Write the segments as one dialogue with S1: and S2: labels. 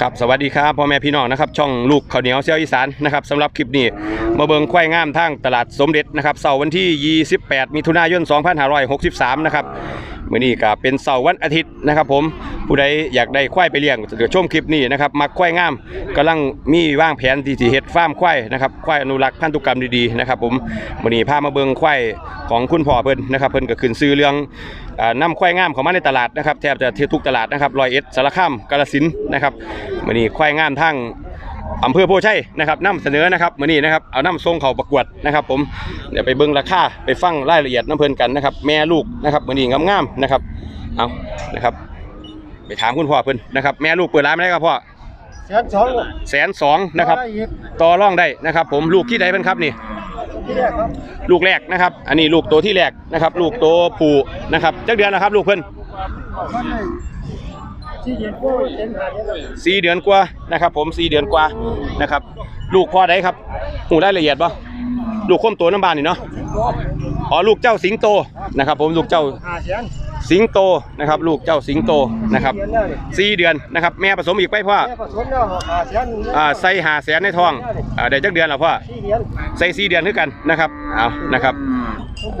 S1: ครับสวัสดีครับพ่อแม่พี่น้องนะครับช่องลูกข้าวเหนียวเซี่ยวอีสานนะครับสำหรับคลิปนี้มาเบิงควายงามทางตลาดสมเด็จนะครับเสาร์วันที่ 28 มิถุนายน 2563 นะครับมื้อนี้ก็เป็นเสาร์วันอาทิตย์นะครับ ผมผู้ใดอยากได้ควายไปเลี้ยงเดี๋ยวชมคลิปนี้นะครับมักควายงามกำลังมีวางแผนที่เฮ็ดฟาร์มควายนะครับควายอนุรักษ์พันธุกรรมดีๆนะครับ ผมมื้อนี้พามาเบิงควายของคุณพ่อเพิ่นนะครับ เพิ่นก็ขึ้นซื้อเรื่อง อ่านำควายงามเข้ามาในตลาดนะครับแทบจะทุกตลาดนะครับรอยเอ็ดสารคามกาฬสินธุ์นะครับมื่อนี้ควายงามทั้งอำเภอโพชัยนะครับนำเสนอนะครับมื่อนี้นะครับเอานำส่งเขาประกวดนะครับผมเดี๋ยวไปเบิ่งราคาไปฟังรายละเอียดน้ำเพลินกันนะครับแม่ลูกนะครับมื่อนี้งามๆนะครับเอานะครับไปถามคุณพ่อเพิ่นนะครับแม่ลูกเปิดร้านไม่ได้ครับพ่อ
S2: แสนสอง
S1: แสนสองนะครับ
S2: ได้อีก
S1: ต่อร่องได้นะครับผมลูกที่ใดเป็นครับนี่
S2: ที่แรกครับ
S1: ลูกแรกนะครับ อันนี้ลูกตัวที่แรกนะครับ ลูกตัวผู้นะครับจักเดือนนะครับ ลูกเพิ่น
S2: มันได้ที่เย็นก็เต็มหาเนี่ยเลย
S1: สี่เดือนกว่านะครับ ผมสี่เดือนกว่านะครับ ลูกพ่อใดครับหูได้ละเอียดปะ ลูกข้มตัวน้ำบานนี่เนาะอ๋อลูกเจ้าสิงโตนะครับ ผมลูกเจ้า
S2: หาแสน
S1: สิงโตนะครับ ลูกเจ้าสิงโตนะครับ
S2: เดือนแล้วนี่
S1: สี่เดือนนะครับ แม่ผสมอีกไปพ่อ
S2: แม่ผสมแล้วหาแสน
S1: อ่าใส่หาแสนในท้องอ่าได้จักเดือนแล้วพ่อ
S2: ที่เดือน
S1: ใส่สี่เดือนคือกันนะครับเอานะครับ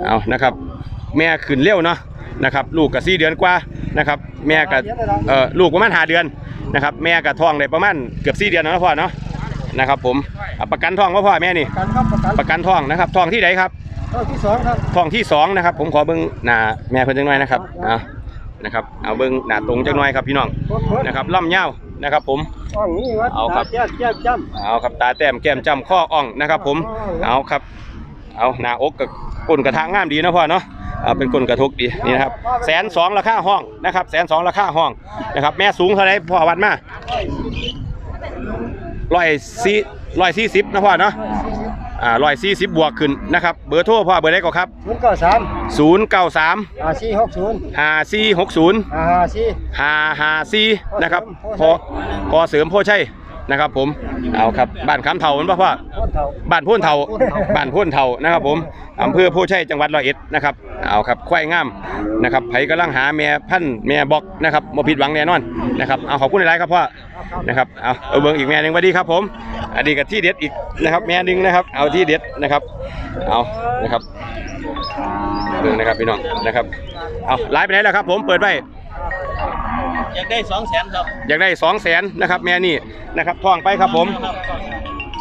S1: เอานะครับ แม่ขึ้นเร็วเนาะนะครับ ลูกกับสี่เดือนกว่านะครับ แม่กับเอ่อลูกประมาณห้าเดือนนะครับ แม่กับท้องได้ประมาณเกือบสี่เดือนแล้วนะพ่อเนาะ นะครับผมอะประกันท้องว่าพ่อแม่นี่
S2: การครับประกัน
S1: ประกันท้องนะครับท้องที่ไหนครับ
S2: ข้อที่สองครับ
S1: ท้องที่สองนะครับ ผมขอเบิ้งหน้าแม่เพิ่นจังหน่อยนะครับเอานะครับเอาเบิ้งหน้าตรงจังหน่อยครับพี่น้อง
S2: รถเพิ่น
S1: นะครับล่ำเงาวนะครับ ผม
S2: ห้องนี้วัด
S1: เอาครับ
S2: แก้มแก้มจ้
S1: เอาครับตาแต้มแก้มจ้ำข้ออ่องนะครับ ผมเอาครับ เอาหน้าอกกับก้นกระทางงามดีนะพ่อเนาะเอาเป็นก้นกระทกดีนี่นะครับแสนสองราคาห้องนะครับแสนสองราคาห้องนะครับแม่สูงเท่าไหรพ่อวัดมา ร้อยสี่ร้อยสี่สิบนะพ่อเนาะอ่าร้อยสี่สิบบวกขึ้นนะครับเบอร์โทรพ่อเบอร์ได้ก็ครับำ
S2: ศูนย์เก้าสาม
S1: ศูนย์เก้าสาม
S2: หาสี่หกศูนย์
S1: ห้าสี่หกศูนย์
S2: หาหาสี่
S1: ห้าห้าสี่นะครับพอพอเสริมโพชัย นะครับผมเอาครับบ้านคำเถามันป่ะพ่อ
S2: คนเท่า
S1: บ้านโพ่นเทาบ้านโพ่นเทานะครับผมอำเภอโพชัยจังหวัดร้อยเอ็ดนะครับเอาครับควายงามนะครับไผกำลังหาแม่พันธุ์แม่บอกนะครับบ่ผิดหวังแน่นอนนะครับเอาขอบคุณหลายๆครับพ่อนะครับเอาเอาเบิ่งอีกแม่หนึงสวัสดีครับผมอันนี้ก็ที่เด็ดอีกนะครับ แม่หนึงนะครับเอาที่เด็ดนะครับเอานะครับเบิ่งนะครับพี่น้องนะครับเอาไลฟ์ไปไหนแล้วครับผมเปิดไว้
S3: อยากได้สองแสนครับ
S1: อยากได้สองแสนนะครับแม่นี่นะครับท่องไปครับผม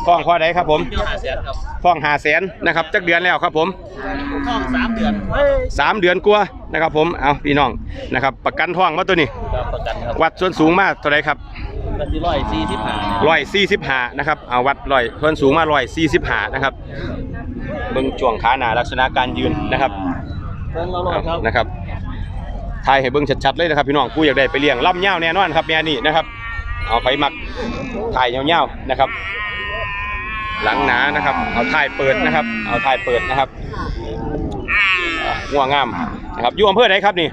S1: ท่องข้อใดครับผม
S3: เที่ยวหาแสนครับ
S1: ท่องหาแสนนะครับจักเดือนแล้วครับผม
S3: ท้องสามเดือน
S1: สามเดือนกว่านะครับผมเอาพี่น้องนะครับประกันท่องมาตัวนี้
S3: ครับประกันครับ
S1: วัดส่วนสูงมาเท่าไรครับ
S3: ก็ที่ร้อยสี่สิบห้า
S1: ร้อยสี่สิบห้านะครับเอาวัดร้อยส่วนสูงมาร้อยสี่สิบห้านะครับเบิ่งช่วงขาหนาลักษณะการยืนนะครับ
S3: เพิ่งเราลอยครับ
S1: นะครับ ถ่ายให้เบิ่งชัดๆเลยนะครับพี่น้องกูอยากได้ไปเลี้ยงล่ำเง่าวแน่นอนครับแม่นี่นะครับ เอาไปมักถ่ายเงาวๆนะครับ หลังหนานะครับ เอาถ่ายเปิดนะครับ เอาถ่ายเปิดนะครับอะง่วงงามนะครับอยู่อำเภอไหนครับนี่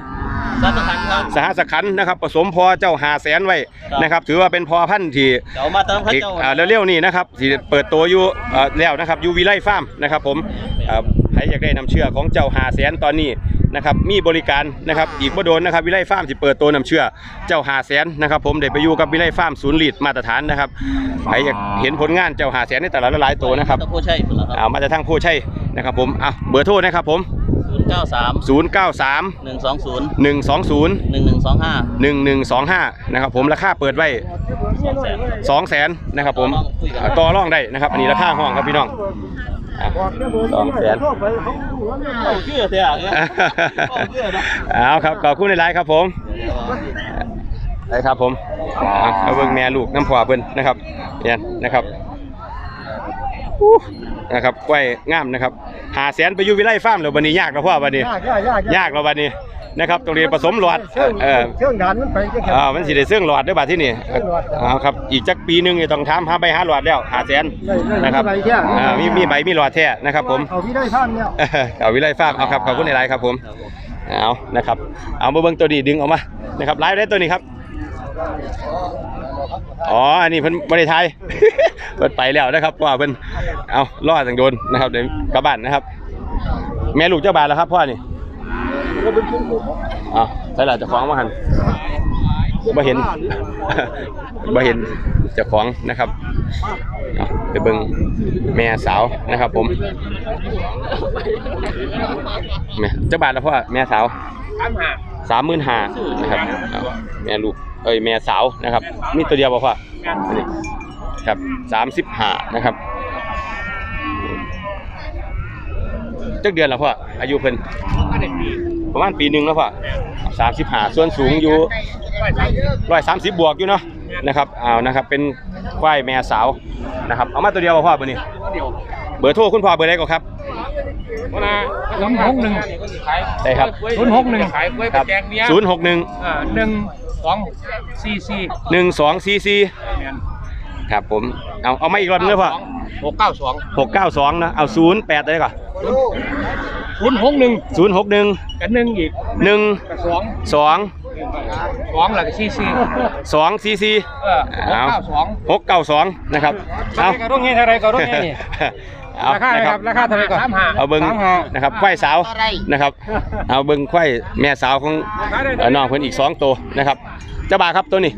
S3: สามพันครับ
S1: สหสขันธ์นะครับ ผสมพอเจ้าหาแสนไว้
S3: ครับ
S1: นะครับ ถือว่าเป็นพอพันธุ์ที่
S3: เดี๋ยวมาเติมข้าว
S1: อีก
S3: เจ้า
S1: อ่าเร็วๆนี่นะครับที่เปิดตัวอยู่เอ่อแล้วนะครับอยูวิไลฟาร์มนะครับ ผมอ่าใครอยากได้น้ำเชื่อของเจ้าหาแสนตอนนี้ นะครับมีบริการนะครับอีกบ่โดนนะครับวิไลฟาร์มที่เปิดตัวน้ำเชื่อเจ้าหาแสนนะครับผมได้ไปอยู่กับวิไลฟาร์มศูนย์ลีดมาตรฐานนะครับใครอยากเห็นผลงานเจ้าหาแสนในแต่ละหลายๆตัวนะครับ
S3: ตะโพชัยพุ่นละค
S1: เอา
S3: รับ
S1: มาจากทางโพชัยนะครับผมอะเบอร์โทรนะครับผม
S3: ศูนย์เก้าสาม
S1: 093
S3: หนึ่งสองศูนย์
S1: 120
S3: หนึ่งหนึ่งสองห้า
S1: 1125นะครับผมราคาเปิดไว้
S3: สองแสน
S1: 2 0 0 0 0นะครับผมอ่าต่อรองได้นะครับอันนี้ราคาห้องครับพี่น้องอะ สองแสน
S3: เอาเกลือเถอะเนี่ยเอาเกลือเนาะ
S1: เอาครับขอบคุณในไลน์ครับผมได้ครับผมอะเอาเบิ่งแม่ลูกน้ำผัวเพิ่นนะครับเนี่ยนะครับอู้นะครับกล้วยงามนะครับหาแสนไปอยู่วิไลฟาร์มแล้ววันนี้ยากแล้วพ่อวันนี้
S2: ยากยากยาก
S1: ยากแล้ววันนี้ นะครับตรงนี้ผสมหลอด
S2: เครื่อง
S1: เออ
S2: เครื่องดันมันไปจัง
S1: อ่ามันสิได้เสื่องหลอดด้วยบาดที่นี่
S2: เสื่องหลอด
S1: อ่าครับอีกจักปีหนึงนี่ต้องถามหาใบหาหลอดแล้วหาแสน
S2: ได้ได้
S1: นะครับ
S2: มีใบแท้
S1: อ่ามีมีใบมีหลอดแท้นะครับผม
S2: เอาพี่ได้ท่านเนี่ย
S1: เอาวิไลฟาร์มเอาครับขอบคุณในไลน์ครับผมเอานะครับเอามาเบิ่งตัวนี้ดึงออกมานะครับไลฟ์ได้ตัวนี้ครับอ๋อ อันนี้เพิ่นบ่ได้ทายเพิ่นไปแล้วนะครับเพราะว่าเพิ่นเอาล่อจังโดนนะครับเดี๋ยวกลับบ้านนะครับ แม่ลูกเจ้าบานแล้วครับพ่อนี่ อ๋อใช่ละจะฟ้าของมาหันบ่เห็นบ่เห็นเจ้าของนะครับไปเบิ่งแม่สาวนะครับผมแม่เจ้าบาทแล้วพ่อแม่สาว
S3: สามห
S1: มื่นห้านะครับแม่ลูกเอ้ยแม่สาวนะครับมีตัวเดียวบ่พ่ออันนี้ครับสามสิบห้านะครับจักเดือนแล้วพ่ออายุเพิ่
S3: น ปี
S1: ประมาณปีหนึ่งแล้วพ่อสามสิบห้าส่วนสูงอยู่
S3: ไม่ใช่
S1: ร้อยสามสิบบวกอยู่เนาะนะครับเอานะครับเป็นควายแม่สาวนะครับเอามาตัวเดียวบ่พ่อเบอร์นี้
S3: เดียว
S1: เบอร์โทรคุณพ่อเบอร์ใดก็ครับ
S3: วันน่ะ
S2: ศูนย์หกหนึ่ง
S3: ขาย
S1: ได้ครับ
S2: ศูนย์หกหนึ่ง
S3: ขายกล้วย
S1: ค
S3: ไป
S1: รับ
S3: แจกเมีย
S1: ศูนย์หกหนึ่ง
S3: อ่าหนึ่งสองสี่สี่
S1: หนึ่งสองสี่สี่
S3: แมน
S1: ครับผมเอาเอามาอีกรอบนึงเลยพ่อ
S3: หกเก้าสอง
S1: หกเก้าสองนะเอาศูนย์แปดได้ก่อน
S3: ศูนย์หกหนึ่ง
S1: ศูนย์หกหนึ่ง
S3: กันหนึ่งอีก
S1: หนึ่ง
S3: กับสอง
S1: สอง
S3: สองแล้วก็สี่สี่
S1: สองสี่สี่
S3: เออหกเก้าสอง
S1: หกเก้าสองนะครับเอา
S2: กระรุ่งเงี้ยเท่าไรกระรุ่งเงี้ยนี่
S1: เอา
S2: ราคา
S1: นะ
S2: ค
S1: ค
S2: รั
S1: รั
S2: บบราคาเท่าไรก่อน
S3: สามห้า
S1: เอาเบิ้ง
S2: สามห้า
S1: นะครับควายสาวนะครับ เอาเบิ้งควายแม่สาวของเอ่อน้องเพิ่นอีกสองตัวนะครับเจ้าบ่าวครับตัวนี้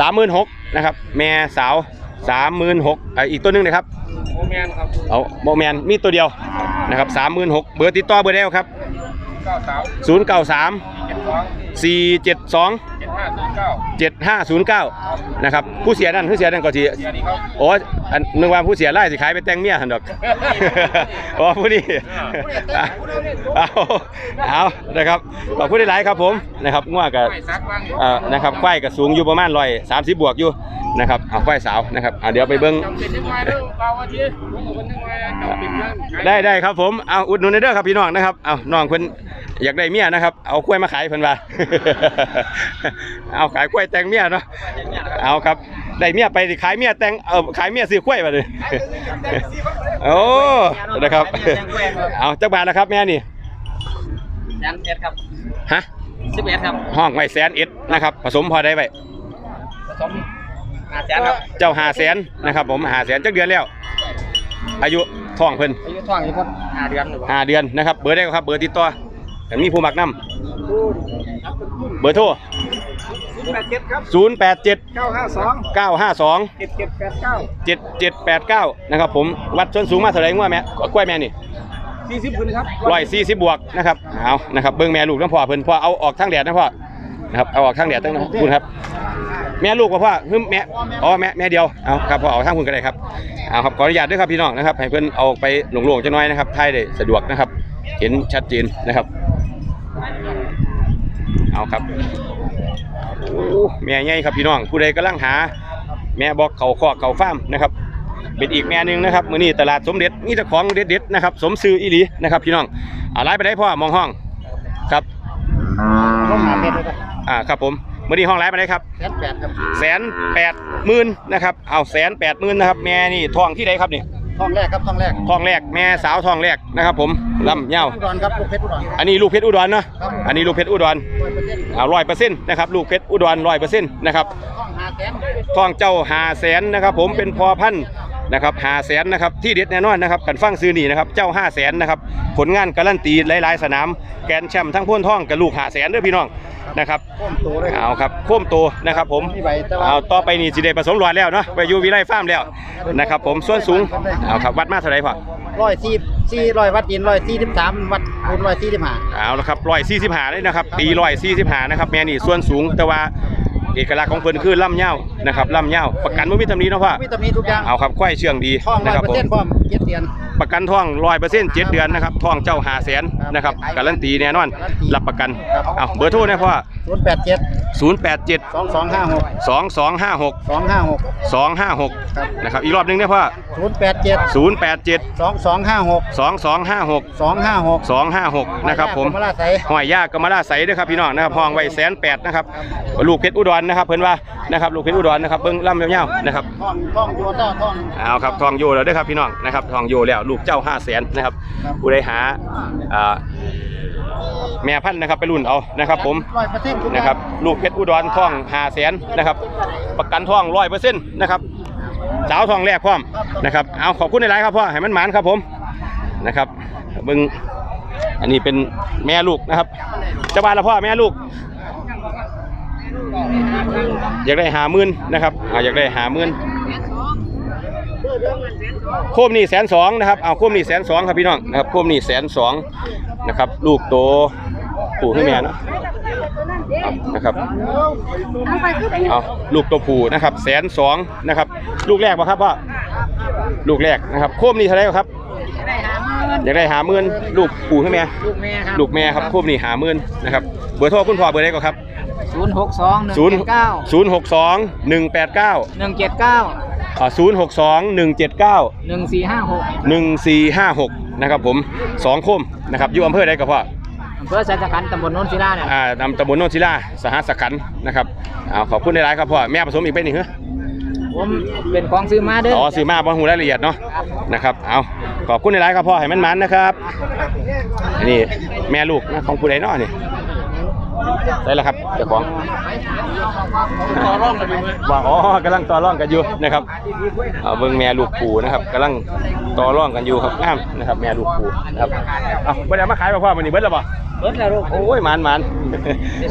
S1: สามหมื่นหกนะครับ แม่สาว สามหมื่นหกอีกตัวหนึงนะครับ
S3: โอแมนครับ
S1: เอาโมแมนมีตัวเดียวนะครับสามหมื่นหกเบอร์ติดต่อเบอร์ได้ครับ
S3: เก้าสาม
S1: ศูนย์เก้าสาม
S3: เจ็ดสอง
S1: สี่เจ็ดสอง
S3: เจ็ดห้าศูนย์เก้า
S1: เจ็ดห้าศูนย์เก้านะครับผู้เสียนั่นผู้เสียนั่นก็ที
S3: เดี๋ยวนี้เขา
S1: โอ้อันนึกว่าผู้เสียไล่สิขายไปแต่งเมียหันดอกอ๋อผู้นี้เอาเอานะครับขอบคุณหลายๆครับผมนะครับง่วกับ
S3: ไม่ซักบ้าง
S1: เอ่อนะครับควายกับสูงอยู่ประมาณร้อยสามสิบบวกอยู่นะครับเอาควายสาวนะครับเอาเดี๋ยวไปเบิ้ง
S3: จำเป็นยังไงเด้อเปล่าวันนี้ผมบอกว่ายังไงจำเป็นยัง
S1: ได้ได้ครับผมเอาอุดหนุนเด้อครับพี่น้องนะครับเอาน้องเพิ่นอยากได้เมียนะครับ เอากล้วยมาขายเพิ่นว่าเอาขายกล้วยแต่งเมียเนาะเอาครับได้เมียไปสิขายเมียแต่งเอาขายเมียซื้อกล้วยมาเลยโอ้นะครับเอาจักบาทนะครับแม่นี่
S4: แสนเอ็ดครับ
S1: ฮะ
S4: สิบเอ็ดครับ
S1: ห้องไว้แสนเอ็ดนะครับ ผสมพอได้ไว้
S4: ผสมห้าแสนครับ
S1: เจ้าหาแสนนะครับ ผมหาแสนจักเดือนแล้ว อายุท้องเพิ่น
S4: อายุท้องอยู่คนห้าเดือนหรือเปล่า
S1: ห้าเดือนนะครับเบอร์ได้ครับเบอร์ติดต่อ แต่มีผู้มักนำเบอร์โทร
S2: แปดเจ็ดครับ
S1: 0 8 7
S2: เก้าห้าสอง
S1: 9 5 2
S2: เจ็ดเจ็ดแปดเก้า
S1: 7 7 8 9 นะครับผมวัดส่วนสูงมาเท่าไหร่งวแม่กล้วยแม่นี่
S2: สี่สิบคนครับ
S1: ร้อยสี่สิบบวกนะครับเอานะครับเบิ้งแม่ลูกน้ำพ่อเพิ่นพ่อเอาออกทางแดดนะพ่อนะครับเอาออกทางแดดตั้งนะคุณครับ แม่ลูกกับพ่อหึ่มแม่อ๋อแม่แม่เดียวเอาครับพ่อเอาทางคุณก็ได้ครับเอาครับขออนุญาตด้วยครับพี่น้องนะครับให้เพิ่นเอาไปหลงๆจะน้อยนะครับถ่ายได้สะดวกนะครับ เห็นชัดเจนนะครับ เอาครับโอ้แม่ใหญ่ครับพี่น้องผู้ใดกำลังหา แม่บอกเขาคอกเขาฟาร์มนะครับเป็นอีกแม่หนึงนะครับมื้อนี้ตลาดสมเด็จมีแต่ของเด็ดๆนะครับ สมซื้ออีหลีนะครับพี่น้องเอาไลน์ไปได้พ่อมองห้องครับ
S4: ร่มหาเพชรเลยครับ
S1: อ่าครับผมมื้อนี้ห้องไลน์ไปได้ครับ
S4: แสนแปดครับ
S1: แสนแปดหมื่นนะครับเอาแสนแปดหมื่นนะครับแม่นี่ทองที่ใดครับนี่
S4: ท้องแรกครับท้องแรก
S1: ทองแรกแม่สาวทองแรกนะครับ ผมลำเย้า
S4: อุดรครับลูกเพชรอุดร
S1: อันนี้ลูกเพชรอุดรเนาะ
S4: ครับ
S1: อันนี้ลูกเพชรอุดร
S4: ร้อยเปอร์เซ็นต์
S1: เอาร้อยเปอร์เซ็นต์นะครับลูกเพชรอุดรร้อยเปอร์เซ็นต์นะครับ
S4: ท้องหาแสน
S1: ทองเจ้าหาแสนนะครับ ผมเป็นพอพันธุ์ นะครับหาแสนนะครับที่เด็ดแน่นอนนะครับกันฟังซื้อนี่นะครับเจ้าห้าแสนนะครับผลงานการันตีหลายๆ สนามแกนแชมป์ทั้งพ่นท่องกับลูกหาแสนเด้อพี่น้องนะครับ
S4: ก้มโตเลยครับ
S1: เอาครับโค้มโตนะครับผม
S4: มีใบแต่ว่า
S1: เอาต่อไปนี่สิได้ผสมหลอดแล้วเนาะไปอยู่วิไลฟาร์มแล้วนะครับผมส่วนสูงเอาครับวัดมาเท่าไหร่พ่อ
S4: ร้อยสี่สี่ร้อยวัดดินร้อยสี่สิบสามวัดคูณร้อยสี่สิบห้า
S1: เอาละครับร้อยสี่สิบห้าเลยนะครับตีร้อยสี่สิบห้านะครับแม่นี่ส่วนสูงแต่ว่า เอกลักษณ์ของเพิ่นคือล่ำเง่าวนะครับล่ำเง่าวประกันไม่มีตำหนิเนาะพ่อ
S4: วิตามินทุกอย่าง
S1: เอาครับควายเชื่องดี
S4: ท้องร้
S1: นะ
S4: อย
S1: ครับ
S4: เปอร์
S1: ผม
S4: เซ็นต์พร้อมเจ็ดเดือน
S1: ประกันท่องร้อยเปอร์เซ็นต์เจ็ดเดือนนะครับท่องเจ้าหาแสนนะครับการันตีแน่นอน รับประกัน
S4: ครับ
S1: เอาเบอร์โทรนะพ่อ
S4: ศูนย์แปดเจ็ด
S1: ศูนย์แปดเจ็ด
S4: สองสองห้าหก
S1: สองสองห้าหก
S4: สองห้าหก
S1: สองห้าหก
S4: ครับ
S1: นะครับอีกรอบหนึงเนี่ยพ่อ
S4: ศูนย์แปดเจ็ด
S1: ศูนย์แปดเจ็ด
S4: สองสองห้าหก
S1: สองสองห้าหก
S4: สองห้าหก
S1: สองห้าหกนะครับผม
S4: มาลาใส
S1: หอยยากกำมะลาใสด้วยครับพี่น้องนะครับห้องไว้แสนแปดนะครับลูกเพชรอุดรนะครับเพิ่นว่านะครับลูกเพชรอุดรนะครับเบิ้งล่ำยาวๆนะครับ
S4: ท่องท่องโยต้าท่อง
S1: เอาครับทองโยแล้วเด้วยครับพี่น้องนะครับทองโยแล้วลูกเจ้าห้าแสนนะครับ
S4: ครับ
S1: ผู้ใดหาอ่าแม่พันธุ์นะครับไปรุ่นเอานะครับผม
S4: ร้อยเปอร์เซ็นต์ทุกอย่าง
S1: นะครับลูกเพชรอุดรทองห้าแสนนะครับประกันทองร้อยเปอร์เซ็นต์นะครับสาวทองแรกพร้อมนะครับเอาขอบคุณในไลน์ครับพ่อให้มันหมานครับผมนะครับเบิ้งอันนี้เป็นแม่ลูกนะครับเจะบานละพ่อแม่ลูก อยากได้หาหมื่นนะครับอ่าอยากได้หาหมื่น โคมนี่แสนสองนะครับเอาโคมนี่แสนสองครับพี่น้องนะครับโคมนี่แสนสองนะครับลูกโตปู่ให้แม่เนาะเอานะครับเอาลูกตัวผู้นะครับแสนสองนะครับ ลูกแรกป่ะครับพ่อลูกแรกนะครับ โคมนี่เท่าไหร่ครับอยากได้หาหมื่นลูกปู่ให้แม่
S4: ลูกแม่ครับ
S1: ลูกแม่ครับโคมนี่หาหมื่นนะครับเบอร์โทรคุณพ่อเบอร์ได้ก็ครับ
S4: ศูนย์หกสองหนึ่ง
S1: ศูนย์
S4: เจ็ดเก้า
S1: ศูนย์หกสองหนึ่งแปดเก้า
S4: หนึ่งเจ็ดเก้า
S1: อ่าศูนย์หกสองหนึ่งเจ็ดเก้า
S4: หนึ่งสี่ห้าหก
S1: หนึ่งสี่ห้าหกนะครับผมสองโคมนะครับอยู่อำเภอใดก็พ่อ
S4: อำเภอสัจกันตำบลโนนศิลาเนี่ย
S1: อ่านำตำบลโนนศิลาสหสขันธ์นะครับเอาขอบคุณในร้ายๆครับพ่อแม่ผสมอีกเป็นหนึ่งเหรอ
S4: ผมเป็นของซื้อมาเด้อ
S1: อ๋อซื้อมาบอหูรายละเอียดเนาะนะครับเอาขอบคุณในร้ายๆครับพ่อให้มันมันๆนะครับอันนี่แม่ลูกนะของผู้ใดเนาะนี่ ได้แล้วครับเจ้าของ
S3: ต่อร่องกันไหม
S1: ว่าอ๋อกำลังต่อร่องกันอยู่นะครับเอาเบิ่งแม่ลูกปูนะครับกำลังต่อร่องกันอยู่ครับงามนะครับ แม่ลูกปูนะครับเอาบ่ได้เอามาขายบ่พ่อมื้อนี้เบิดแล้วบ่
S4: เบิดแล้วลูก
S1: โอ้ยหมานหมาน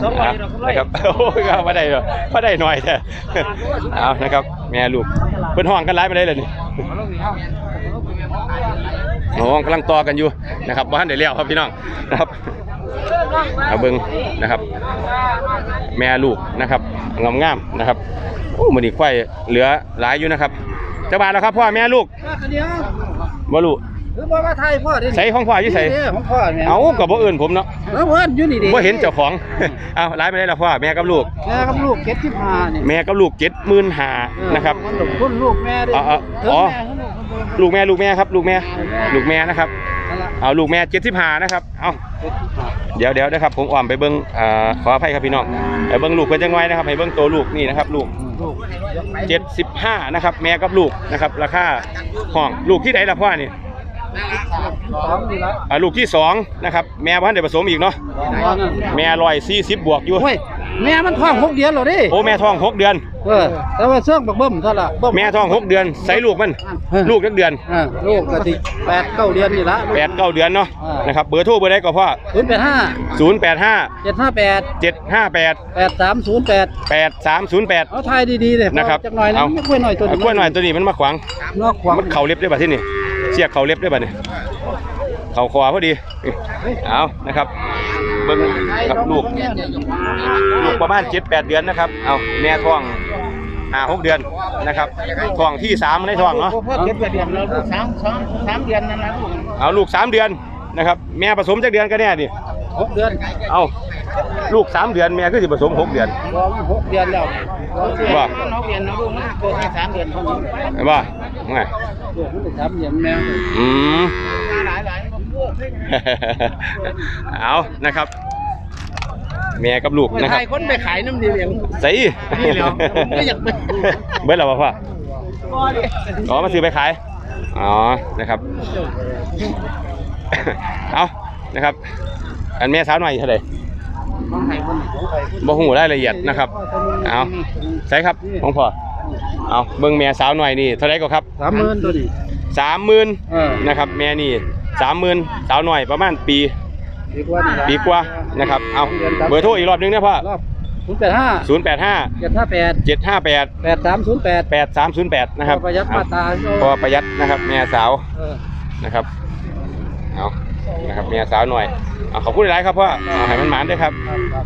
S4: สองร้อยดอกกำไร
S1: นะครับโอ้ยก็บ่ได้หรอกบ่ได้หน่อยแท้เอานะครับ แม่ลูกเพิ่นห้องกันหลายไปได้เลยนี่โอ้กำลังต่อกันอยู่นะครับบ่ทันได้แล้วครับพี่น้องนะครับ เอาเบิ่งนะครับ แม่ลูกนะครับงามๆนะครับโอ้มื้อนี้ควายเหลือหลายอยู่นะครับจักบาทแล้วครับพ่อแม่ลูก
S4: เดียว
S1: บ่รู้
S4: คือบอกว่าไทยพ่อดิ
S1: ใส่ของพ่ออยู่ใส่
S4: ของพ่อเนี่ย
S1: เอาก็บ่เอิ้นผมเนาะ
S4: แล้วเพื่อนอยู่นี่ดิ
S1: บ่เห็นเจ้าของเอาหลายไปได้แล้วพ่อแม่กับลูก
S4: แม่กับลูกเก็ดที่พาเนี่ย
S1: แม่กับลูก75,000นะครับ
S4: คุณลูกแม่ดิ
S1: อ๋ออ๋ออ๋อลูกแม่ลูกแม่ครับ ลูกแม่ลูกแม่นะครับเอาลูกแม่75นะครับเอา เดี๋ยวเดี๋ยวนะครับผมอ้อมไปเบิ่งอ่าขออภัยครับพี่น้องไปเบิ่งลูกเพิ่นจังน้อยนะครับให้เบิ่งตัวลูกนี่นะครับลูก75นะครับแม่กับลูกนะครับราคาห้องลูกที่ไหนล่ะพ่อนี่
S4: สองดีละ
S1: อ่าลูกที่สองนะครับแม่บ้านเดี๋ยวผสมอีกเนาะแม่ร้อยสี่สิบบวกอยู่
S4: โอ้ย แม่มันท้องหกเดือนแล้วดิ
S1: โอ้แม่ท้องหกเดือน
S4: เออแต่ว่าเสื่องบักเบิ่มเท่าไหร่เบิ่ม
S1: แม่ท้องหกเดือนใส่ลูกมัน ลูกจักเดือน
S4: อ่าลูกก็สิแปดเก้าเดือนนี่ละ
S1: แปดเก้าเดือนเนาะ
S4: อ่าน
S1: นะครับเบอร์โทรเบอร์ใดก็พ่อ
S4: ศูนย์แปดห้า
S1: ศูนย์แปดห้า
S4: เจ็ดห้าแปด
S1: เจ็ดห้าแปด
S4: แปดสามศูนย์แปด
S1: แปดสามศูนย์แปด
S4: เอาทายดีๆเลย
S1: นะครับ
S4: จักหน่อยนะ
S1: เอา
S4: ไม่กล้วยหน่อยตัว
S1: กล้วยหน่อยตัวนี้มันมาขวาง
S4: นอกขวาง
S1: มันเข่าเล็บได้ป่ะที่นี่เสียกเข่าเล็บได้ป่ะนี่เข่าคอพอดีเอานะครับ เบิ้งครับลูก ลูกประมาณเจ็ดแปดเดือนนะครับ เอาแม่ท้องห้าหกเดือนนะครับท้องที่สามในท้องเนาะ
S4: พ่อเก็บไปเดือนแล้วลูกสามสองสามเดือนนั่นนะลูก
S1: เอาลูกสามเดือนนะครับ แม่ผสมจากเดือนกันแน่ดิ
S4: หกเดือน
S1: เอาลูกสามเดือนแม่ก็สิผสมหกเดือน
S4: รอหกเดือนแล้ว
S1: ว่า
S4: หกเดือนนะลูกนะเกิดให้สามเดือนเท่านี้
S1: เห็นป่ะไง
S4: ลูกมันได้สามเดือนแมว
S1: อืม
S4: หลายหลาย
S1: เอานะครับแม่กับลูกนะครับ
S4: ไทยคนไปขายน้ำดีเลี้ยง
S1: ใส่
S4: นี่เหรอผมไม่อยากไป
S1: เบิดแล้วป่ะพ่ออ๋อมาซื้อไปขาย อ๋อ นะครับ เอานะครับ อันแม่สาวหน่อยเท่าไหร่
S4: ของไทยคนของไทยคน
S1: บ่หูรายละเอียดนะครับ เอาใช่ครับของพ่อ เอาเบิ่งแม่สาวหน่อยนี่เท่าไหร่ก็ครับ
S4: สามหมื่นตัวนี้
S1: สามหมื่น
S4: เออ
S1: นะครับ แม่นี่ สามหมื่นสาวหน่อยประมาณปี
S4: ดีกว่านี่ละ
S1: ปีกว่านะครับ เอาเบอร์โทรอีกรอบหนึงนะพ่อ
S4: รอบศูนย์แปดห้า
S1: ศูนย์แปดห้า
S4: เจ็ดห้าแปด
S1: เจ็ดห้าแปด
S4: แปดสามศูนย์แปด
S1: แปดสามศูนย์แปดนะครับ
S4: ประหยัดมาตรา
S1: พอประหยัดนะครับแม่สาว
S4: เออ
S1: นะครับ เอานะครับแม่สาวหน่อยเอาขอบคุณหลายๆครับพ่อเอาให้มันหมานด้วยครับ
S4: ครับครับ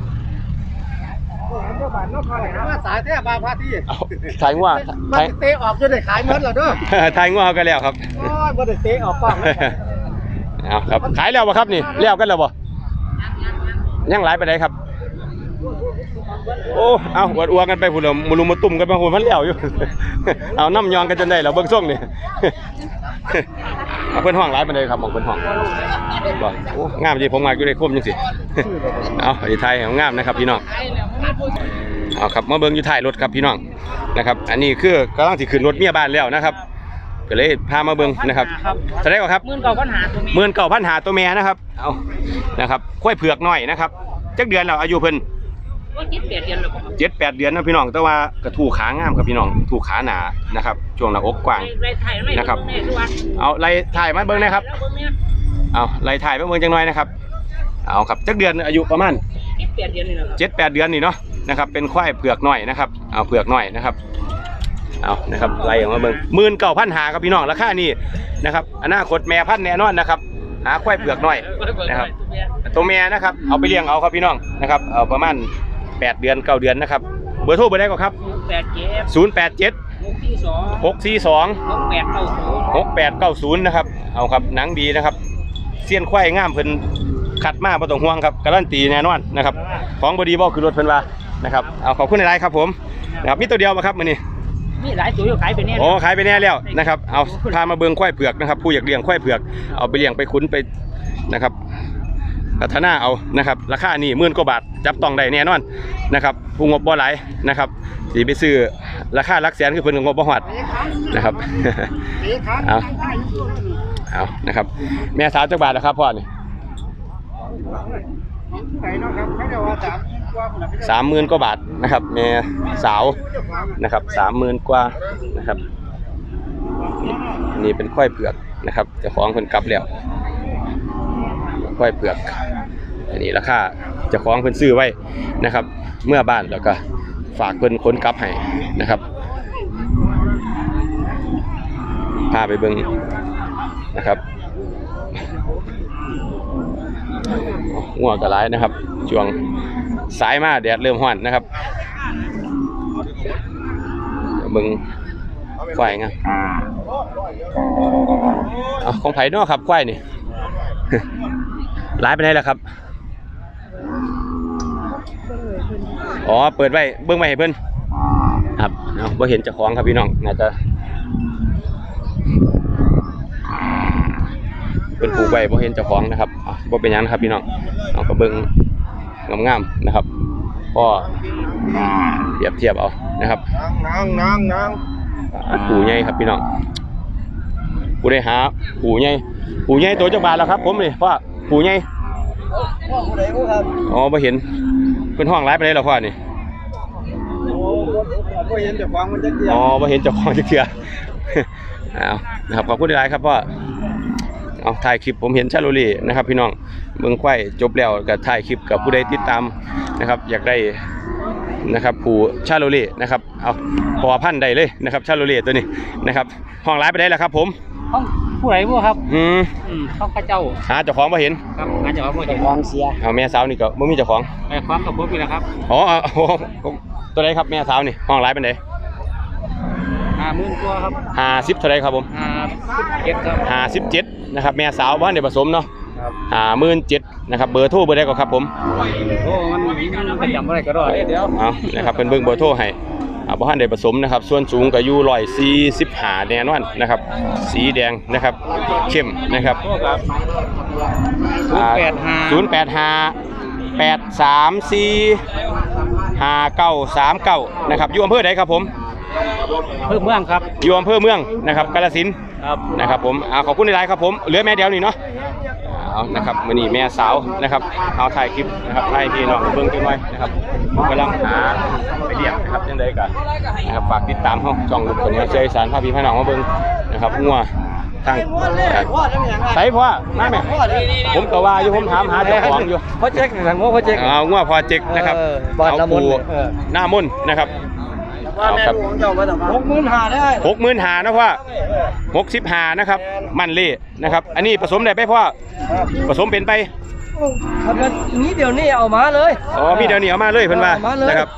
S4: สายแท้บาพาที่
S1: เอาถ่ายงัว
S4: มัน
S1: ถ่าย
S4: เตะออกจนได้ขายหมดแล้วเด้อ
S1: ถ่ายงัวเอากันแล้วครับ
S4: โอ้ยบ่ได้เตะออกกล้องเลย
S1: เอาครับขายแล้วบ่ครับนี่แล้วกันแล้วบ่ยังหลายไปไหนครับโอ้เอาอวดอวกันไปพุ่นละมุลุมมาตุ่มกันไปพุ่นมันแล้วอยู่ เอาน้ำยองกันจนได้แล้วเบิ่งส่งนี่เพิ่นห้องหลายไปไหนครับของเพิ่นห้องบ่โอ้งามจริงผมมาอยู่ในคมจังสิเอาไอ้ไทยงามนะครับพี่น้องเอาครับมาเบิ่งอยู่ท้ายรถครับพี่น้องนะครับ อันนี้คือกำลังสิขึ้นรถเมียบ้านแล้วนะครับ ก็เลยพามาเบิ่งนะครับจะได้ก่อนครับ
S4: หมื่นเก้าพันหาตัวนี้
S1: หมื่นเก้าพันหาตัวแม่นะครับเอานะครับค่อยเผือกหน่อยนะครับจักเดือนแล้วอายุเพิ่น
S4: ก็คิดเปลี่ยนเดือนแล้ว
S1: เจ็ดแปดเดือนนะพี่น้องแต่ว่ากระถูขางามครับพี่น้องถูกขาหนานะครับช่วงหน้าอกกว้าง
S4: ไรไทยไม่
S1: นะครับเอาไล่ถ่ายมาเบิ่งนะครับเอาไล่ถ่ายมาเบิ่งจังหน่อยนะครับเอาครับจักเดือนอายุประมาณ
S4: คิดเปลี่ยนเดือนนี่แหละ
S1: เจ็ดแปดเดือนนี่เนาะนะครับเป็นควายเผือกหน่อยนะครับเอาเผือกหน่อยนะครับ เอานะครับไล่ออกมาเบิ่งหมื่นเก้าพันหาครับพี่น้องราคานี่นะครับอนาคตแม่พันธุ์แน่นอนนะครับ หาควายเผือกหน่อยนะครับตัวแม่นะครับ เอาไปเลี้ยงเอาครับพี่น้องนะครับเอาประมาณ 8 เดือน 9 เดือนนะครับ เบอร์โทรเบอร์ใดก็ครับ
S3: แปดเจ็ด
S1: 087
S3: หกที่สอง
S1: 642
S3: หกแปดเก้าศูนย์
S1: 6890นะครับเอาครับหนังดีนะครับเสี้ยนควายงามเพิ่นขัดมาบ่ต้องห่วงครับการันตีแน่นอนนะครับของบดีบ่คือรถเพิ่นว่านะครับเอาขอบคุณหลายๆครับผมนะครับมีตัวเดียวมาครับมื้อนี้
S3: มีหลายตัวอยู่ขายไปเนี่ย
S1: โอ้ขายไปแน่แล้วนะครับ เอาพามาเบิ่งควายเผือกนะครับ ผู้อยากเลี้ยงควายเผือก เอาไปเลี้ยงไปคุ้นไปนะครับพัฒนาเอานะครับ ราคานี่หมื่นกว่าบาทจับต้องได้แน่นอนนะครับผู้งบบ่หลายนะครับสิไปซื้อราคาหลักแสนคือเพิ่นก็งบบ่ฮอดนะครับ เอาเอานะครับ แม่สาวจักบาทนะครับพ่อนี่
S2: ไหนเนาะครับเขาเรียกว่าสามกว่าคนละ
S1: สามหมื่นกว่าบาทนะครับแม่สาวนะครับสามหมื่นกว่านะครับนี่เป็นควายเผือกนะครับเจ้าของเพิ่นกลับแล้วควายเผือก อันนี้ราคาเจ้าของเพิ่นซื้อไว้นะครับ เมื่อบ้านแล้วก็ฝากเพิ่นค้นกลับให้นะครับพาไปเบิ่งนะครับงัวกระไรนะครับช่วง สายมาแดดเริ่มห้อนนะครับเบิ่งควายงามเอาของไผ่นอกครับควายนี่ร้ายไปไหนแล้วครับอ๋อเปิดไว้เบิ้งไว้ให้เพิ่นครับเอาบ่เห็นเจ้าของครับพี่น้องน่าจะเพิ่นปลูกไว้บ่เห็นเจ้าของนะครับอะบ่เป็นยังนะครับพี่น้องเอาก็เบิ่ง งามๆนะครับ ก็เปรียบเทียบเอานะครับ
S2: นางนางนาง
S1: อ่าผูใหญ่ครับพี่น้องผู้ได้หาผูใหญ่ผูใหญ่ตัวจักบาทแล้วครับ ผมนี่พ่อผูใหญ่
S2: พ่อผู้ใดผู้ครับ
S1: อ๋อบ่เห็นเพิ่นห้องร้ายไปเลยแล้วพ่อนี่
S2: โอ้ก็เห็นแต่ฟังมันจะเกี่ยว
S1: อ๋อบ่เห็นเจ้าของจักเทื่อเอานะครับขอบคุณหลายๆครับพ่อ เอาถ่ายคลิปผมเห็นชาโลลีนะครับ พี่น้องเบิ่งควายจบแล้วก็ถ่ายคลิปกับผู้ใดติดตามนะครับ อยากได้นะครับผู้ชาโลลีนะครับเอาพอพันธุ์ได้เลยนะครับชาโลลีตัวนี้นะครับห้องร้ายไปได้แล้วครับ ผม
S3: ห้องผู้ใดผู้ครับ
S1: อืม
S3: อืมห้องข้าเจ้า
S1: หาเจ้าของบ่เห็น
S3: ครับงานจะว่าผู้ใด
S2: ฟองเสีย
S1: เอาแม่สาวนี่ก็บ่มีเจ้าของ
S3: ไปความกับพวกนี้แหละครับ
S1: อ๋อเอาเอาเอาตัวใดครับแม่สาวนี่ห้องร้ายเป็นได
S3: ห้าหมื่นตัวครับ
S1: ห้าสิบเท่าไรครับผม
S3: ห้าเก็บครับ
S1: ห้าสิบเจ็ดนะครับแม่สาวบ้านเดี๋ยวผสมเนาะ
S3: ครับ
S1: ห้าหมื่นเจ็ดนะครับเบอร์โทรเบอร์ใดก็ครับผม
S3: โอ้มันมันประจำอะไรก็ได้เดี๋ยว
S1: เอานะครับเป็นเบิ่งเบอร์โทรให้อ่าบ้านเดี๋ยวผสมนะครับส่วนสูงก็อยู่ร้อยสี่สิบห้าแน่นอนนะครับ สีแดงนะครับเข้มนะครับ
S3: โอ้ครับศูนย์แปดห้า
S1: ศูนย์แปดห้าแปดสามสี่ห้าเก้าสามเก้านะครับอยู่อำเภอใดครับผม
S3: เพิ่มเมืองครับ
S1: อยู่อำเภอเมืองนะครับกาฬสินธุ์
S3: ครับ
S1: นะครับผมเอาขอบคุณในไลน์ครับผมเหลือแม่เดียวนี่เนาะเอานะครับมื่อนี้แม่สาวนะครับเอาถ่ายคลิปนะครับให้พี่น้องเบิ่งกันไว้นะครับกำลังหาไปเรียกนะครับยังไงกันนะครับฝากติดตามห้องช่องลูกคนนี้เชยสารพาพี่พี่น้องมาเบิ่งนะครับงัวทาง
S2: พ่อทำอย่างไร
S1: ใส่พ่อมาแม่ผมก็ว่าอยู่ผมถามหาเจ้าของอยู่
S2: พ่อเจ๊กหนังโง่พ่อเจ๊ก
S1: เอางัวพอเจกนะครับ
S2: เออบ้าน
S1: เอา
S2: น้ำมนต์
S1: ปู
S2: เออ
S1: หน้ามนต์นะครับเอาครับ
S2: หกหมื่นห้าได้
S1: หกหมื่นหานะพ่อหกสิบหานะครับ มันเล่นะครับ อันนี้ผสมได้ไปพ่อผสมเป็นไป
S2: ทำกันนี้เดี๋ยวนี้เอามาเลย
S1: อ๋อมีเดี๋ยวนี้เอามาเลยเพิ่นว่า
S2: เอามาเลย
S1: นะครับ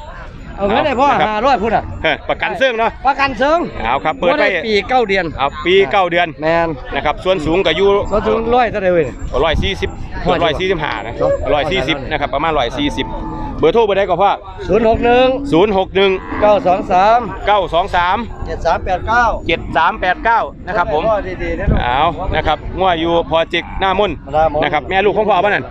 S2: เอาเงินให้พ่อ
S1: ครับ
S2: ห้าร้อยพุ่นอะ
S1: เฮ้ยประกันเสื่องเนาะ
S2: ประกันเซิง
S1: เอาครับเปิดไป
S2: บ่ปีเก้าเดือน
S1: เอาปีเก้าเดือน
S2: แมน
S1: นะครับส่วนสูงก็อยู่
S2: ก็ถึงร้อยเท่าไหร่เว้ย
S1: ร้อยสี่สิบ
S2: ร้อย
S1: ร้อยสี่สิบห้านะ
S2: เนอะ
S1: ร้อยสี่สิบนะครับประมาณร้อยสี่สิบ เบอร์โทรเบอร์ใดก็พ่อ
S2: ศูนย์หกหนึ่ง
S1: ศูนย์หกหนึ่ง
S2: เก้าสองสาม
S1: เก้าสองสาม
S2: เจ็ดสามแปดเก้า
S1: เจ็ดสามแปดเก้านะครับผม
S2: ดีๆนะลูก
S1: เอานะครับงัวอยู่พอจิกหน้ามนต์
S2: หน้ามนต์
S1: นะครับแม่ลูกของพ่อบ้านนั่น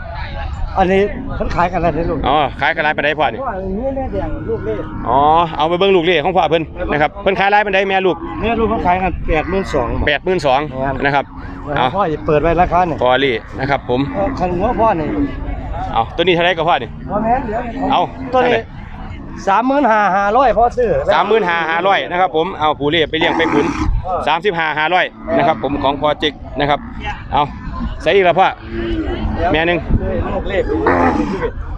S2: อันนี้เขาขายกันอะไรลูก
S1: อ๋อ ขายกระไรไปได้พ่อนี่
S2: ว่าอันนี้แม่แดงลูกนี่
S1: อ๋อ เอาไปเบิ่งลูกเล่ของพ่อเพิ่นนะครับ เพิ่นขายไรเป็นได้แม่ลูก
S2: แม่ลูกเขาขายกันแปดหมื่นสอง
S1: แปดหมื่นสองนะครับเอา
S2: พ่อจะเปิดไว้ราคาเนี่ย
S1: พอลี่นะครับผม
S2: คันหัวพ่อเนี่ย
S1: เอาตัวนี้เท่าไหรก็พ่อนี่
S2: พ่อแม่นเดี๋ยว
S1: เอา
S2: ตัวนี้สามหมื่นห้าห้าร้อยพ่อซื้อ
S1: สามหมื่นห้าห้าร้อยนะครับผมเอาผู้เล่ไปเลี้ยงไปขุนสามสิบห้าห้าร้อยนะครับผมของพอจิกนะครับเอาใส่อีกแล้วพ่อแม่หนึง
S2: ลูกเล็บ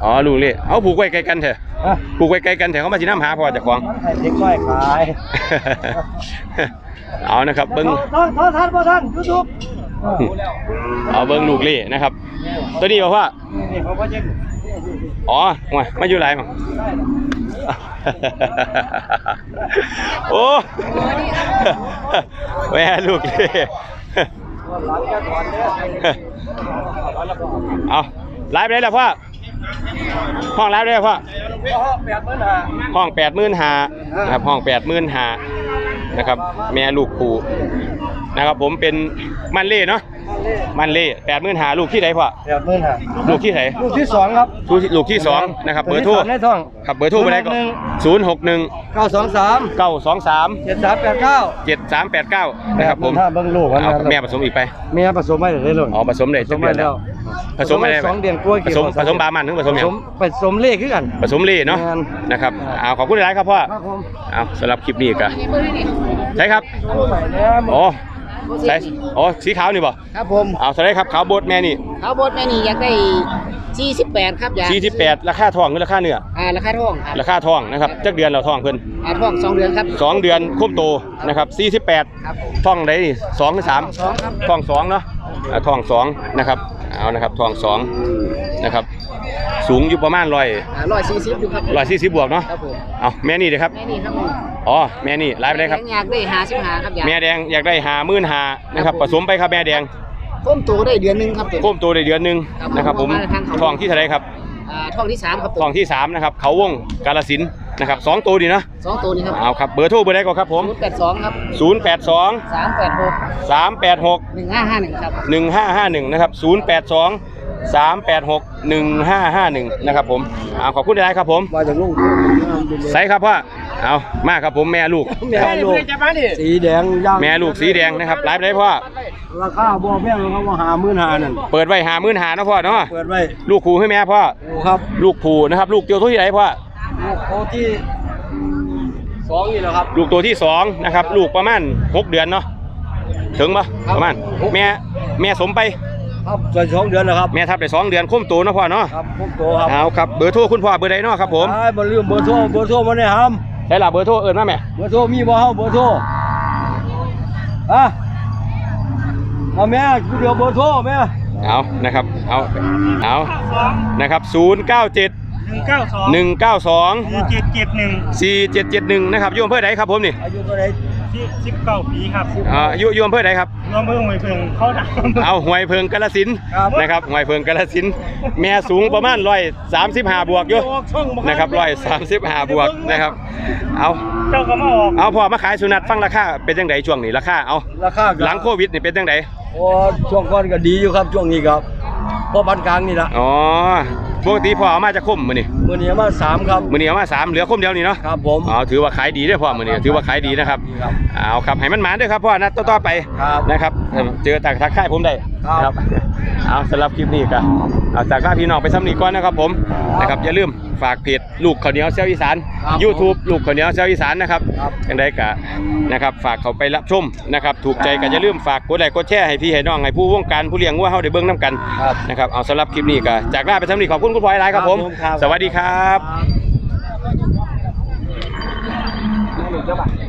S1: อ๋อลูกเล่เอาผูกไว้ไกลกันเถอะ
S2: ฮะ
S1: ผูกไว้ไกลกันเถอะเขามาสิน้ำหาพ่อเจากของ
S2: ให้เด็กน้อยขาย
S1: เอานะครับเบิ้ง
S2: ท่านท่านท่านท่านยูทูบ
S1: เอาเบิ้งลูกเล่นะครับ ตัวนี้บอกว่า
S2: นี่เขาก็จะ
S1: อ๋อมามาอยู่ไรมั้งโอ้แม่ลูกเล่
S2: หลังจะถอนเนี่ย
S1: เอาไลฟ์ไปได้แล้วพ่อห้องไลฟ์ได้แล้วพ่อ
S2: แปดหมื่นห้า
S1: ห้องแปดหมื่นหานะครับห้องแปดหมื่นหานะครับ แม่ลูกผูนะครับผมเป็นมันเล่เนาะ มันเล่แปดหมื่นหาลูกที่ไหนพ่อ
S2: แปดหมื่นห้า
S1: ลูกที่ไหน
S2: ลูกที่สองครับ
S1: ลูกที่ลูกที่สองนะครับเบอร์โทร
S2: ในท้อง
S1: ครับเบอร์โทรไปได้ก็ศูนย์หกหนึ่ง
S2: เก้าสองสาม
S1: เก้าสองสาม
S2: เจ็ดสามแปดเก้า
S1: เจ็ดสามแปดเก้านะครับผม
S2: ถ้าเบิ้งลูกมัน
S1: เอาแม่ผสมอีกไป
S2: แม่ผสมไม่ได้เลย
S1: อ๋อผสมได้
S2: ผสมไม่แล้ว
S1: ผสมไม่ได้
S2: สองเดือนกล้วย
S1: ผสมผสมบามันหรือผสมหยัง
S2: ผสมเลขขึ้นกัน
S1: ผสมเล่เนาะ
S2: งาน
S1: นะครับเอาขอบคุณหลายๆครับพ่อ
S2: ครับผม
S1: เอาสำหรับคลิปนี้ก็ใช่ครับ
S2: ใหม่แล้ว
S1: อ๋อ ใช่อ๋อสีขาวนี่บ่
S4: ครับผม
S1: เอาใช่ครับขาวโบดแม่นี่
S4: เขาบดแม่นี่อยากได้48ครับอยาก
S1: 48ราคาทองหรือราคาเนื้อ
S4: อ่าราคาทองครับ
S1: ราคาทองนะครับจักเดือนเราทองเพิ่น
S4: อ่าทองสองเดือนครับ
S1: สองเดือนคุ้มโตนะครับ48
S4: ครับผม
S1: ท่องได้นี่สองหรือสาม
S4: สองครับ
S1: ท่องสองเนาะ อ่าท่องสองนะครับเอานะครับท่องสองนะครับ สูงอยู่ประมาณร้อย
S4: อ่าร้อยสี่สิบอยู่ครับ
S1: ร้อยสี่สิบบวกเนาะ
S4: ครับผม
S1: เอาแม่นี่เลยครับ
S4: แม่นี่ครับผม
S1: อ๋อแม่นี่ไลฟ์ไปเลยครับ
S4: อยากได้หาสิบหาครับอยาก
S1: แม่แดงอยากได้หามื่นหานะครับผสมไปครับแม่แดง
S4: ต้มโตได้เดือนหนึงครับตัว
S1: โค้มตัวได้เดือนหนึง
S4: ครับ
S1: นะครับผม
S4: ประมาณทางเขา
S1: ทองที่เท่าไหรครับ
S4: อ่าทองที่สามครับตัว
S1: ทองที่สามนะครับเขาวงกาลสินธุ์ นะครับสองตัวดีนะ
S4: สองตัวนี้ครับ
S1: เอาครับเบอร์โทรเบอร์ใดก่อนครับผม
S4: ศูนย์แปดสองครับ
S1: 0 8 2
S4: สามแปดหก
S1: 3 8 6
S4: หนึ่งห้าห้าหนึ่งครับ
S1: 1 5 5 1นะครับ0 8 2 3 8 6 1 5 5 1นะครับผมเอาขอบคุณหลายๆครับผม
S2: มาจากลูก
S1: ใส่ครับพ่อเอามาครับผมแม่ลูก
S2: แม่ลูกสีแดงย่าง
S1: แม่ลูกสีแดงนะครับไลฟ์ไปได้พ่อ
S2: ราคาบ่แพงหรอกครับว่าหาหมื่นหานั่น
S1: เปิดไว้หามื่นหานะพ่อเนาะ
S2: เปิดไว้
S1: ลูกผูให้แม่พ่อ
S2: โอ้ครับ
S1: ลูกผูนะครับ ลูกตัวที่ไหนพ่อ
S2: ลู กโคที่สองนี่แหละครับ
S1: ลูกตัวที่สองนะครับ ลูกประมาณหกเดือนเนาะถึงปะประมาณแม่แม่สมไป
S2: ครับส่วนสองเดือนนะครับ
S1: แม่ทับได้สองเดือนคุ้มตัวเนาะพ่อเนาะ
S2: ครับพวกโตครับ
S1: เอาครับเบอร์โทรคุณพ่อเบอร์ใดเนาะครับผม
S2: ไอ้บ่ลืมเบอร์โทรเบอร์โทรมาได้ห้าม
S1: ใช่ละเบอร์โทรเอิญมาแม่
S2: เบอร์โทรมีบ่เฮาเบอร์โทรอะเอาแม่กูเดียวเบอร์โทรแม่
S1: เอานะครับเอาเอานะครับศู นย์เก้าเจ็ด
S5: หนึ่งเก้าสอง
S1: หนึ่งเก้าสอง
S5: เจ็ดเจ็ดหนึ่ง
S1: สี่เจ็ดเจ็ดหนึ่งนะครับอยูอำเภอใดครับผมนี่
S2: อายุเท่าไหร่
S5: สิบเก้าปีครับ
S1: อ่าอยูอยูอำเภอใดครับ
S5: รวมเพิ่งหวยเพิ่งเข้าดาว
S1: เอาหวยเพิงกาลสินธุ์นะครับหวยเพิงกาลสินธุ์แม่สูงประมาณร้อยสามสิบห้าบวกอยู่นะครับร้อยสามสิบห้าบวกนะครับเอา
S5: เจ้าก็มาออก
S1: เอาพอมาขายสุนัตฟังราคาเป็นจังไดช่วงนี้ราคาเอา
S2: ราคาก็
S1: หลังโควิดนี่เป็นจังได
S2: โอ้ช่วงก่อนก็ดีอยู่ครับช่วงนี้ครับพอปานกลางนี่ละ
S1: อ๋อ ปกติพอเอามาจะคมมื้อนี้
S2: มื้อนี้มาสามครับ
S1: มื้อนี้เอามาสามเหลือคมเดียวนี่เนาะ
S2: ครับผม
S1: อ๋อถือว่าขายดีเด้อพ่อมื้อนี้ถือว่าขายดีนะครับ
S2: ครับ
S1: เอาครับให้มันหมานด้วยครับพ่อนัดต่อๆไป
S2: ครับ
S1: นะครับเออเจอตากทักทายผมได้
S2: ครับ
S1: เอาสำหรับคลิปนี้ก็เอาจากลาพี่น้องไปซ้ำนี้ก่อนนะครับผมนะครับอย่าลืมฝากเพจลูกข้าวเหนียวเซลอีสาน
S2: ครับ
S1: YouTube ลูกข้าวเหนียวเซลอีสานนะครับ
S2: ครับ
S1: ยังไดกะนะครับฝากเขาไปรับชมนะครับถูกใจก็อย่าลืมฝากกดไลค์กดแชร์ให้พี่ให้น้องให้ผู้วงการผู้เลี้ยงวัวเฮาได้เบิ่งนํกัน
S2: ครับ
S1: นะครับเอาสำหรับคลิปนี้ก็จากลาไปซ้ำนี้ขอบคุณคุณพลอยหลายครับผม
S2: ครับ
S1: สวัสดีครับ
S2: ครับ